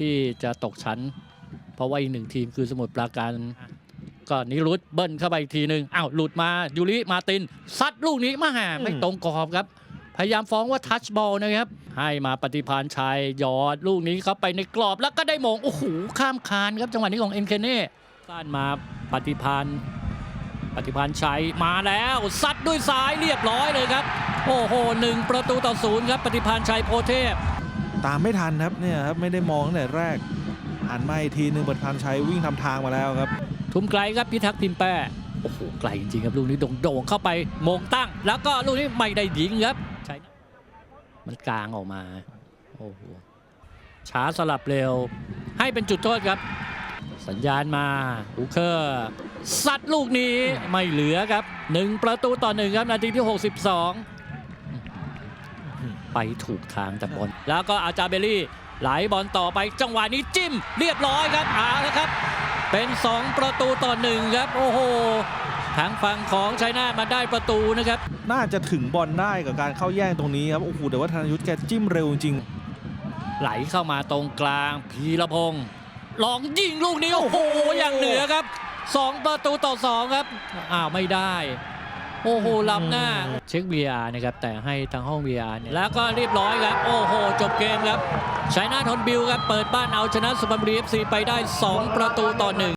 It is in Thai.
ที่จะตกชั้น เพราะว่าอีกหนึ่งทีมคือสมุทรปราการก็นิรุตเบิ้ลเข้าไปอีกทีหนึ่งอ้าวหลุดมายูริมาตินซัดลูกนี้มาหาไม่ตรงกรอบครับ พยายามฟ้องว่าทัชบอลนะครับ ให้มาปฏิพานชัยหยอดลูกนี้เข้าไปในกรอบแล้วก็ได้มงโอ้โหข้ามคานครับจังหวะนี้ของเอ็นเคเน่สั้นมาปฏิพานปฏิพานชัยมาแล้วซัดด้วยซ้ายเรียบร้อยเลยครับ โอ้โหหนึ่งประตูต่อศูนย์ครับปฏิพานชัยโพเทพ ตามไม่ทันครับเนี่ยครับไม่ได้มองตั้งแต่แรกหันมาอีกทีหนึ่งประธานชัยวิ่งทำทางมาแล้วครับ ทุ่มไกลครับพิทักษ์พิมพ์แป้โอ้โหไกลจริงๆครับลูกนี้โด่งๆเข้าไปมงตั้ง แล้วก็ลูกนี้ไม่ได้ยิงครับใช่มันกลางออกมาโอ้โหช้าสลับเร็ว ให้เป็นจุดโทษครับ สัญญาณมาอูเคอร์ซัดลูกนี้ไม่เหลือครับหนึ่งประตูต่อหนึ่งครับนาทีที่ 62 ไปถูกทางแต่บอลแล้วก็อาจาเบลลี่ไหลบอลต่อไปจังหวะนี้จิ้ม เรียบร้อยครับเอาแล้วครับ เป็น 2 ประตูต่อหนึ่งครับ โอ้โหทางฝั่งของชัยนาทมาได้ประตูนะครับ น่าจะถึงบอลได้กับการเข้าแย่งตรงนี้ครับโอ้โหแต่ว่าธนยุทธแกจิ้มเร็วจริง ไหลเข้ามาตรงกลางพีรพงศ์ลองยิงลูกนี้โอ้โหอย่างเหนือครับ 2 ประตูต่อ2ครับอ้าวไม่ได้ โอ้โหล้ำหน้า เช็ค VR นะครับ แต่ให้ทางห้อง VR เนี่ยแล้วก็เรียบร้อยครับ โอ้โห จบเกมครับชัยนาทนบิลครับ เปิดบ้านเอาชนะสุพรรณบุรี FC ไปได้ 2 ประตูต่อ1